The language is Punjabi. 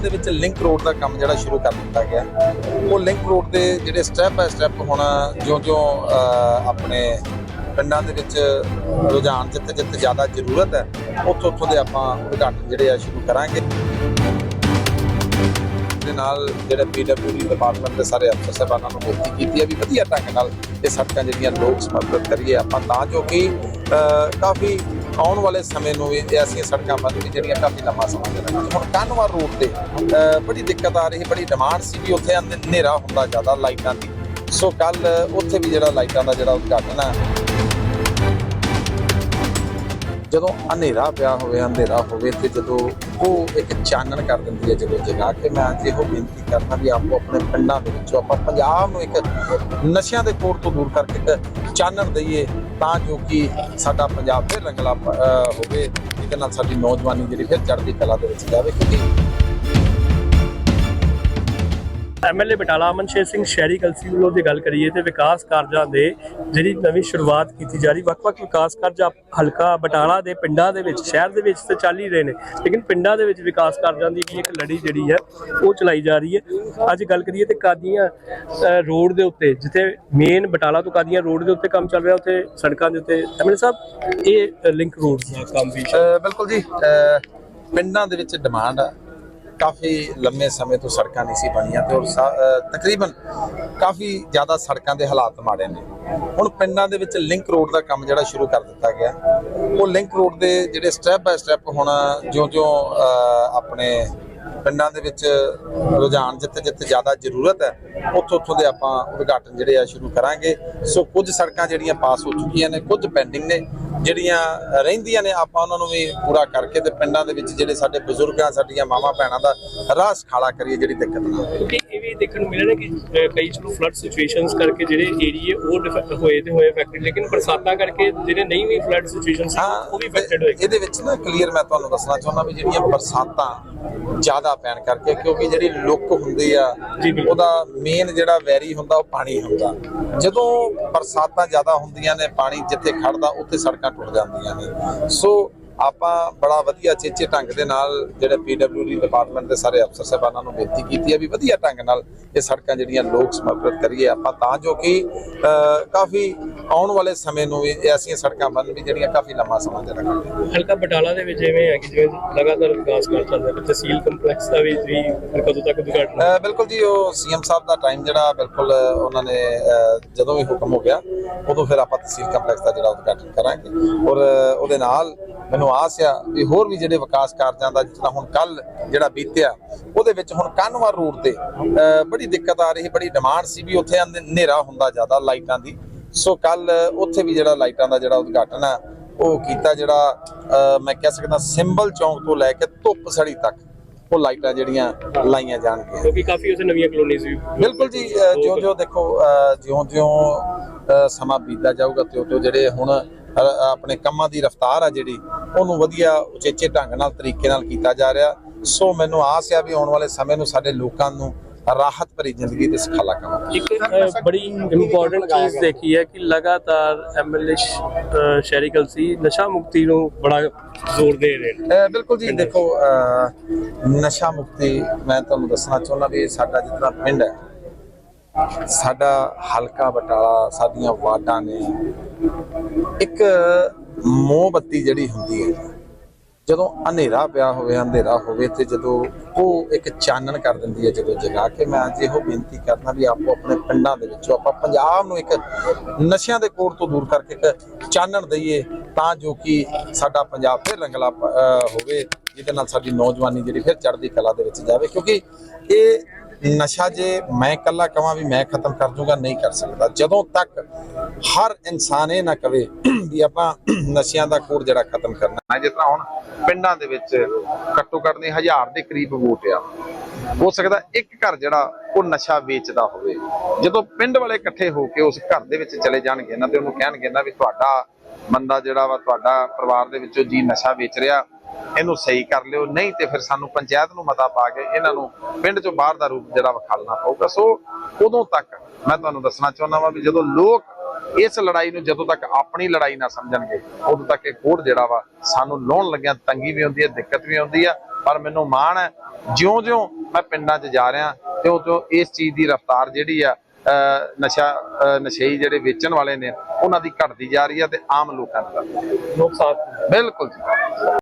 ਦੇ ਵਿੱਚ ਲਿੰਕ ਰੋਡ ਦਾ ਕੰਮ ਜਿਹੜਾ ਸ਼ੁਰੂ ਕਰ ਦਿੱਤਾ ਗਿਆ। ਉਹ ਲਿੰਕ ਰੋਡ ਦੇ ਜਿਹੜੇ ਸਟੈਪ ਬਾਏ ਸਟੈਪ ਹੁਣ ਜਿਉਂ-ਜਿਉਂ ਆਪਣੇ ਪਿੰਡਾਂ ਦੇ ਵਿੱਚ ਰੁਝਾਨ ਜਿੱਥੇ ਜਿੱਥੇ ਜ਼ਿਆਦਾ ਜ਼ਰੂਰਤ ਹੈ ਉੱਥੋਂ ਉੱਥੋਂ ਦੇ ਆਪਾਂ ਉਦਘਾਟਨ ਜਿਹੜੇ ਆ ਸ਼ੁਰੂ ਕਰਾਂਗੇ। ਦੇ ਨਾਲ ਜਿਹੜੇ ਪੀਡਬਲਯੂਡੀ ਡਿਪਾਰਟਮੈਂਟ ਦੇ ਸਾਰੇ ਅਫਸਰ ਸਾਹਿਬਾਨਾਂ ਨੂੰ ਬੇਨਤੀ ਕੀਤੀ ਹੈ ਵੀ ਵਧੀਆ ਢੰਗ ਨਾਲ ਇਹ ਸੜਕਾਂ ਜਿਹੜੀਆਂ ਲੋਕ ਸਮਰਪਿਤ ਕਰੀਏ ਆਪਾਂ ਤਾਂ ਜੋ ਕਿ ਕਾਫੀ ਆਉਣ ਵਾਲੇ ਸਮੇਂ ਨੂੰ ਇਹ ਐਸੀਆਂ ਸੜਕਾਂ ਬਣ ਵੀ ਜਿਹੜੀਆਂ ਕਾਫੀ ਲੰਮਾ ਸਮਾਂ ਚੱਲਣਗੀਆਂ ਹੁਣ ਕਾਨਵਾਰ ਰੋਡ ਤੇ ਬੜੀ ਦਿੱਕਤ ਆ ਰਹੀ, ਬੜੀ ਡਿਮਾਂਡ ਸੀ ਵੀ ਉੱਥੇ ਹਨੇਰਾ ਹੁੰਦਾ ਜ਼ਿਆਦਾ ਲਾਈਟਾਂ ਦੀ। ਸੋ ਕੱਲ ਉੱਥੇ ਵੀ ਜਿਹੜਾ ਲਾਈਟਾਂ ਦਾ ਜਿਹੜਾ ਉਦਘਾਟਨ ਹੈ ਜਦੋਂ ਹਨੇਰਾ ਪਿਆ ਹੋਵੇ ਅੰਧੇਰਾ ਹੋਵੇ ਤੇ ਜਦੋਂ ਉਹ ਇੱਕ ਚਾਨਣ ਕਰ ਦਿੰਦੀ ਹੈ ਜਦੋਂ ਜਗਾ ਕੇ, ਮੈਂ ਅੱਜ ਇਹੋ ਬੇਨਤੀ ਕਰਦਾ ਵੀ ਆਪੋ ਆਪਣੇ ਪਿੰਡਾਂ ਦੇ ਵਿੱਚੋਂ ਆਪਾਂ ਪੰਜਾਬ ਨੂੰ ਇੱਕ ਨਸ਼ਿਆਂ ਦੇ ਕੋਰ ਤੋਂ ਦੂਰ ਕਰਕੇ ਇੱਕ ਚਾਨਣ ਦਈਏ ਤਾਂ ਜੋ ਕਿ ਸਾਡਾ ਪੰਜਾਬ ਫਿਰ ਰੰਗਲਾ ਪ- ਹੋਵੇ, ਜਿਹਦੇ ਨਾਲ ਸਾਡੀ ਨੌਜਵਾਨੀ ਜਿਹੜੀ ਫਿਰ ਚੜ੍ਹਦੀ ਕਲਾ ਦੇ ਵਿੱਚ ਜਾਵੇ, ਕਿਉਂਕਿ ਐਮਐਲਏ ਬਟਾਲਾ ਅਮਨ ਸ਼ੇਰ ਸਿੰਘ ਸ਼ਹਿਰੀ ਕਲਸੀ ਵੱਲੋਂ ਜੇ ਗੱਲ ਕਰੀਏ ਤੇ ਵਿਕਾਸ ਕਾਰਜਾਂ ਦੇ ਜਿਹੜੀ ਨਵੀਂ ਸ਼ੁਰੂਆਤ ਕੀਤੀ ਜਾ ਰਹੀ, ਵੱਖ-ਵੱਖ ਵਿਕਾਸ ਕਾਰਜ ਹਲਕਾ ਬਟਾਲਾ ਦੇ ਪਿੰਡਾਂ ਦੇ ਵਿੱਚ, ਸ਼ਹਿਰ ਦੇ ਵਿੱਚ ਤੇ ਚੱਲ ਹੀ ਰਹੇ ਨੇ, ਲੇਕਿਨ ਪਿੰਡਾਂ ਦੇ ਵਿੱਚ ਵਿਕਾਸ ਕਾਰਜਾਂ ਦੀ ਵੀ ਇੱਕ ਲੜੀ ਜਿਹੜੀ ਹੈ, ਉਹ ਚਲਾਈ ਜਾ ਰਹੀ ਹੈ। ਅੱਜ ਗੱਲ ਕਰੀਏ ਤੇ ਕਾਦੀਆਂ ਰੋਡ ਦੇ ਉੱਤੇ, ਜਿੱਥੇ ਮੇਨ ਬਟਾਲਾ ਤੋਂ ਕਾਦੀਆਂ ਰੋਡ ਦੇ ਉੱਤੇ ਕੰਮ ਚੱਲ ਰਿਹਾ, ਉੱਥੇ ਸੜਕਾਂ ਦੇ ਉੱਤੇ ਐਮਐਲਏ ਸਾਹਿਬ, ਇਹ ਲਿੰਕ ਰੋਡ ਦਾ ਕੰਮ ਵੀ ਬਿਲਕੁਲ ਜੀ ਪਿੰਡਾਂ ਦੇ ਵਿੱਚ ਡਿਮਾਂਡ ਆ। ਕਾਫੀ ਲੰਮੇ ਸਮੇਂ ਤੋਂ ਸੜਕਾਂ ਨਹੀਂ ਸੀ ਬਣੀਆਂ ਤੇ ਔਰ ਸਾ- ਤਕਰੀਬਨ ਕਾਫੀ ਜ਼ਿਆਦਾ ਸੜਕਾਂ ਦੇ ਹਾਲਾਤ ਮਾੜੇ ਨੇ। ਹੁਣ ਪਿੰਡਾਂ ਦੇ ਵਿੱਚ ਲਿੰਕ ਰੋਡ ਦਾ ਕੰਮ ਜਿਹੜਾ ਸ਼ੁਰੂ ਕਰ ਦਿੱਤਾ ਗਿਆ। ਉਹ ਲਿੰਕ ਰੋਡ ਦੇ ਜਿਹੜੇ ਸਟੈਪ ਬਾਏ ਸਟੈਪ ਹੁਣ ਜਿਉਂ-ਜਿਉਂ ਆਪਣੇ ਪਿੰਡਾਂ ਦੇ ਵਿੱਚ ਰੁਝਾਨ ਜਿੱਥੇ ਜਿੱਥੇ ਜ਼ਿਆਦਾ ਜ਼ਰੂਰਤ ਹੈ ਉੱਥੋਂ ਉੱਥੋਂ ਦੇ ਆਪਾਂ ਉਦਘਾਟਨ ਜਿਹੜੇ ਆ ਸ਼ੁਰੂ ਕਰਾਂਗੇ। ਸੋ ਕੁਝ ਸੜਕਾਂ ਜਿਹੜੀਆਂ ਪਾਸ ਹੋ ਚੁੱਕੀਆਂ ਨੇ, ਕੁਝ ਪੈਂਡਿੰਗ ਨੇ। ਜਿਹੜੀਆਂ ਰਹਿੰਦੀਆਂ ਨੇ, ਆਪਾਂ ਉਹਨਾਂ ਨੂੰ ਵੀ ਪੂਰਾ ਕਰਕੇ ਤੇ ਪਿੰਡਾਂ ਦੇ ਵਿੱਚ ਜਿਹੜੇ ਸਾਡੇ ਬਜ਼ੁਰਗਾਂ, ਸਾਡੀਆਂ ਮਾਵਾਂ ਭੈਣਾਂ ਦਾ ਰਾਹ ਖਾਲਾ ਕਰੀਏ, ਜਿਹੜੀ ਦਿੱਕਤ ਨਾ ਹੋਵੇ। ਵੀ ਦੇਖਣ ਨੂੰ ਮਿਲਿਆ ਨਾ ਕਿ ਕਈ ਚਲੋ ਫਲੱਡ ਸਿਚੁਏਸ਼ਨਸ ਕਰਕੇ ਜਿਹੜੇ ਏਰੀਏ ਉਹ ਡਿਫੈਕਟ ਹੋਏ ਤੇ ਹੋਏ ਅਫੈਕਟਡ ਲੇਕਿਨ ਬਰਸਾਤਾਂ ਕਰਕੇ ਜਿਹੜੇ ਨਹੀਂ ਵੀ ਫਲੱਡ ਸਿਚੁਏਸ਼ਨਸ ਉਹ ਵੀ ਅਫੈਕਟਡ ਹੋਏ। ਇਹਦੇ ਵਿੱਚ ਨਾ ਕਲੀਅਰ ਮੈਂ ਤੁਹਾਨੂੰ ਦੱਸਣਾ ਚਾਹੁੰਦਾ ਵੀ ਜਿਹੜੀਆਂ ਬਰਸਾਤਾਂ ਜ਼ਿਆਦਾ ਪੈਣ ਕਰਕੇ ਕਿਉਂਕਿ ਜਿਹੜੀ ਲੁੱਕ ਹੁੰਦੀ ਆ। ਉਹਦਾ ਮੇਨ ਜਿਹੜਾ ਵੈਰੀ ਹੁੰਦਾ ਉਹ ਪਾਣੀ ਹੁੰਦਾ। ਜਦੋਂ ਬਰਸਾਤਾਂ ਜ਼ਿਆਦਾ ਹੁੰਦੀਆਂ ਨੇ ਪਾਣੀ ਜਿੱਥੇ ਖੜਦਾ ਉੱਥੇ ਸੜਕਾਂ ਟੁੱਟ ਜਾਂਦੀਆਂ ਨੇ। ਸੋ ਆਪਾਂ ਬੜਾ ਵਧੀਆ ਚੇਚੇ ਢੰਗ ਦੇ ਨਾਲ ਜਿਹੜੇ ਪੀਡਬਲਯੂਡੀ ਡਿਪਾਰਟਮੈਂਟ ਦੇ ਸਾਰੇ ਅਫਸਰ ਸਾਹਿਬਾਨਾਂ ਨੂੰ ਬੇਨਤੀ ਕੀਤੀ ਹੈ ਵੀ ਵਧੀਆ ਢੰਗ ਨਾਲ ਇਹ ਸੜਕਾਂ ਜਿਹੜੀਆਂ ਲੋਕ ਸਮਰਪਿਤ ਕਰੀਏ। ਆਪਾਂ ਤਾਂ ਜੋ ਕਿ ਕਾਫੀ ਆਉਣ ਵਾਲੇ ਸਮੇਂ ਨੂੰ ਇਹ ਐਸੀਆਂ ਸੜਕਾਂ ਬਣ ਵੀ ਜਿਹੜੀਆਂ ਕਾਫੀ ਲੰਮਾ ਸਮਾਂ ਚੱਲਣਗੀਆਂ ਹਲਕਾ ਬਟਾਲਾ ਦੇ ਵਿੱਚ ਜਿਵੇਂ ਹੈ ਕਿ ਜਿਵੇਂ ਲਗਾਤਾਰ ਵਿਕਾਸ ਕਰ ਚੱਲ ਰਿਹਾ ਤਹਿਸੀਲ ਕੰਪਲੈਕਸ ਦਾ ਵੀ ਤੁਸੀਂ ਕਦੋਂ ਤੱਕ ਉਦਘਾਟਨ ਬਿਲਕੁਲ ਜੀ ਉਹ ਸੀਐਮ ਸਾਹਿਬ ਦਾ ਟਾਈਮ ਜਿਹੜਾ ਬਿਲਕੁਲ ਉਹਨਾਂ ਨੇ ਜਦੋਂ ਵੀ ਹੁਕਮ ਹੋ ਗਿਆ ਉਦੋਂ ਫਿਰ ਆਪਾਂ ਤਹਿਸੀਲ ਕੰਪਲੈਕਸ ਦਾ ਜਿਹੜਾ ਉਦਘਾਟਨ ਕਰਾਂਗੇ। ਔਰ ਉਹਦੇ ਨਾਲ ਮੈਨੂੰ ਆਸ ਆ ਵੀ ਹੋਰ ਵੀ ਜਿਹੜੇ ਵਿਕਾਸ ਕਾਰਜਾਂ ਦਾ ਤਰ੍ਹਾਂ ਹੁਣ ਕੱਲ ਜਿਹੜਾ ਬੀਤਿਆ ਉਹਦੇ ਵਿੱਚ ਹੁਣ ਕਾਨਵਾਰ ਰੋਡ ਤੇ ਬੜੀ ਦਿੱਕਤ ਆ ਰਹੀ ਬੜੀ ਡਿਮਾਂਡ ਸੀ ਵੀ ਉੱਥੇ ਹਨੇਰਾ ਹੁੰਦਾ ਜ਼ਿਆਦਾ ਲਾਈਟਾਂ ਦੀ। ਸੋ ਕੱਲ ਉੱਥੇ ਵੀ ਜਿਹੜਾ ਲਾਈਟਾਂ ਦਾ ਜਿਹੜਾ ਉਦਘਾਟਨ ਆ ਉਹ ਕੀਤਾ ਜਿਹੜਾ ਮੈਂ ਕਹਿ ਸਕਦਾ ਸਿੰਬਲ ਚੌਂਕ ਤੋਂ ਲੈ ਕੇ ਧੁੱਪ ਸੜੀ ਤੱਕ ਉਹ ਲਾਈਟਾਂ ਜਿਹੜੀਆਂ ਲਾਈਆਂ ਜਾਣਗੀਆਂ। ਕਿਉਂਕਿ ਕਾਫੀ ਉਸੇ ਨਵੀਆਂ ਕਲੋਨੀਜ਼ ਵੀ ਬਿਲਕੁਲ ਜੀ ਜਿਉਂ ਜਿਉਂ ਦੇਖੋ ਜਿਉਂ ਜਿਉਂ ਸਮਾਂ ਬੀਤਦਾ ਜਾਊਗਾ ਤਿਉਂ ਤਿਉਂ ਜਿਹੜੇ ਹੁਣ ਆਪਣੇ ਕੰਮਾਂ ਦੀ ਰਫ਼ਤਾਰ ਆ ਜਿਹੜੀ ਉਹਨੂੰ ਵਧੀਆ ਉਚੇਚੇ ਢੰਗ ਨਾਲ ਤਰੀਕੇ ਨਾਲ ਕੀਤਾ ਜਾ ਰਿਹਾ। ਸੋ ਮੈਨੂੰ ਆਸ ਆ ਵੀ ਆਉਣ ਵਾਲੇ ਸਮੇਂ ਨੂੰ ਸਾਡੇ ਲੋਕਾਂ ਨੂੰ ਰਾਹਤ ਭਰੀ ਜ਼ਿੰਦਗੀ ਤੇ ਸੁਖਾਲਾ ਕਰਾਂਗੇ। ਇੱਕ ਬੜੀ ਇੰਪੋਰਟੈਂਟ ਚੀਜ਼ ਦੇਖੀ ਹੈ ਕਿ ਲਗਾਤਾਰ ਐਮਐਲਏ ਸ਼ਹਿਰੀ ਕਲਸੀ ਨਸ਼ਾ ਮੁਕਤੀ ਨੂੰ ਬੜਾ ਜ਼ੋਰ ਦੇ ਰਹੇ ਨੇ। ਬਿਲਕੁਲ ਜੀ ਦੇਖੋ ਨਸ਼ਾ ਮੁਕਤੀ ਮੈਂ ਤੁਹਾਨੂੰ ਦੱਸਣਾ ਚਾਹੁੰਦਾ ਵੀ ਸਾਡਾ ਜਿਤਨਾ ਪਿੰਡ ਹੈ ਸਾਡਾ ਹਲਕਾ ਬਟਾਲਾ ਸਾਡੀਆਂ ਵਾਰਡਾਂ ਨੇ ਇੱਕ ਮੋਮਬੱਤੀ ਜਿਹੜੀ ਹੁੰਦੀ ਹੈ, ਜਦੋਂ ਹਨੇਰਾ ਪਿਆ ਹੋਵੇ ਅੰਧੇਰਾ ਹੋਵੇ ਤੇ ਜਦੋਂ ਉਹ ਇੱਕ ਚਾਨਣ ਕਰ ਦਿੰਦੀ ਹੈ, ਜਦੋਂ ਜਗਾ ਕੇ ਮੈਂ ਅੱਜ ਇਹੋ ਬੇਨਤੀ ਕਰਨਾ ਵੀ ਆਪੋ ਆਪਣੇ ਪਿੰਡਾਂ ਦੇ ਵਿੱਚੋਂ ਆਪਾਂ ਪੰਜਾਬ ਨੂੰ ਇੱਕ ਨਸ਼ਿਆਂ ਦੇ ਕੋਰ ਤੋਂ ਦੂਰ ਕਰਕੇ ਇੱਕ ਚਾਨਣ ਦਈਏ, ਤਾਂ ਜੋ ਕਿ ਸਾਡਾ ਪੰਜਾਬ ਫਿਰ ਰੰਗਲਾ, ਅਹ, ਹੋਵੇ, ਜਿਹਦੇ ਨਾਲ ਸਾਡੀ ਨੌਜਵਾਨੀ ਜਿਹੜੀ ਫਿਰ ਚੜ੍ਹਦੀ ਕਲਾ ਦੇ ਵਿੱਚ ਜਾਵੇ, ਕਿਉਂਕਿ ਇਹ ਨਸ਼ਾ ਜੇ ਮੈਂ ਇਕੱਲਾ ਕਹਾਂ ਵੀ ਮੈਂ ਖਤਮ ਕਰ ਦੂੰਗਾ ਨਹੀਂ ਕਰ ਸਕਦਾ। ਜਦੋਂ ਤੱਕ ਹਰ ਇਨਸਾਨ ਇਹ ਨਾ ਕਵੇ ਵੀ ਆਪਾਂ ਨਸ਼ਿਆਂ ਦਾ ਕੋਰ ਜਿਹੜਾ ਖਤਮ ਕਰਨਾ ਜਿਸ ਤਰ੍ਹਾਂ ਹੁਣ ਪਿੰਡਾਂ ਦੇ ਵਿੱਚ ਘੱਟੋ ਘੱਟ ਦੇ ਹਜ਼ਾਰ ਦੇ ਕਰੀਬ ਵੋਟ ਆ। ਹੋ ਸਕਦਾ ਇੱਕ ਘਰ ਜਿਹੜਾ ਉਹ ਨਸ਼ਾ ਵੇਚਦਾ ਹੋਵੇ। ਜਦੋਂ ਪਿੰਡ ਵਾਲੇ ਇਕੱਠੇ ਹੋ ਕੇ ਉਸ ਘਰ ਦੇ ਵਿੱਚ ਚਲੇ ਜਾਣਗੇ ਨਾ ਤੇ ਉਹਨੂੰ ਕਹਿਣਗੇ ਨਾ ਵੀ ਤੁਹਾਡਾ ਬੰਦਾ ਜਿਹੜਾ ਵਾ, ਤੁਹਾਡਾ ਪਰਿਵਾਰ ਦੇ ਵਿੱਚੋਂ ਜੀ ਨਸ਼ਾ ਵੇਚ ਰਿਹਾ ਇਹਨੂੰ ਸਹੀ ਕਰ ਲਿਓ ਨਹੀਂ ਤੇ ਫਿਰ ਸਾਨੂੰ ਪੰਚਾਇਤ ਨੂੰ ਮਤਾ ਪਾ ਕੇ ਇਹਨਾਂ ਨੂੰ ਪਿੰਡ ਚੋਂ ਬਾਹਰ ਦਾ ਰੂਪ ਜਿਹੜਾ ਵਿਖਾਲਣਾ ਪਊਗਾ। ਸੋ ਉਦੋਂ ਤੱਕ ਮੈਂ ਤੁਹਾਨੂੰ ਦੱਸਣਾ ਚਾਹੁੰਦਾ ਵਾਂ ਵੀ ਜਦੋਂ ਲੋਕ ਇਸ ਲੜਾਈ ਨੂੰ ਜਦੋਂ ਤੱਕ ਆਪਣੀ ਲੜਾਈ ਨਾ ਸਮਝਣਗੇ ਉਦੋਂ ਤੱਕ ਇਹ ਕੋਡ ਜਿਹੜਾ ਵਾ ਸਾਨੂੰ ਲਾਉਣ ਲੱਗਿਆ ਤੰਗੀ ਵੀ ਹੁੰਦੀ ਹੈ ਦਿੱਕਤ ਵੀ ਆਉਂਦੀ ਆ ਪਰ ਮੈਨੂੰ ਮਾਣ ਹੈ ਜਿਉਂ-ਜਿਉਂ ਮੈਂ ਪਿੰਡਾਂ 'ਚ ਜਾ ਰਿਹਾ ਤਿਉਂ-ਤਿਉਂ ਇਸ ਚੀਜ਼ ਦੀ ਰਫ਼ਤਾਰ ਜਿਹੜੀ ਆ ਨਸ਼ਾ ਨਸ਼ਈ ਜਿਹੜੇ ਵੇਚਣ ਵਾਲੇ ਨੇ ਉਹਨਾਂ ਦੀ ਘਟਦੀ ਜਾ ਰਹੀ ਹੈ ਤੇ ਆਮ ਲੋਕਾਂ ਦੀ ਲੋਕ ਸਾਥ ਬਿਲਕੁਲ ਜੀ।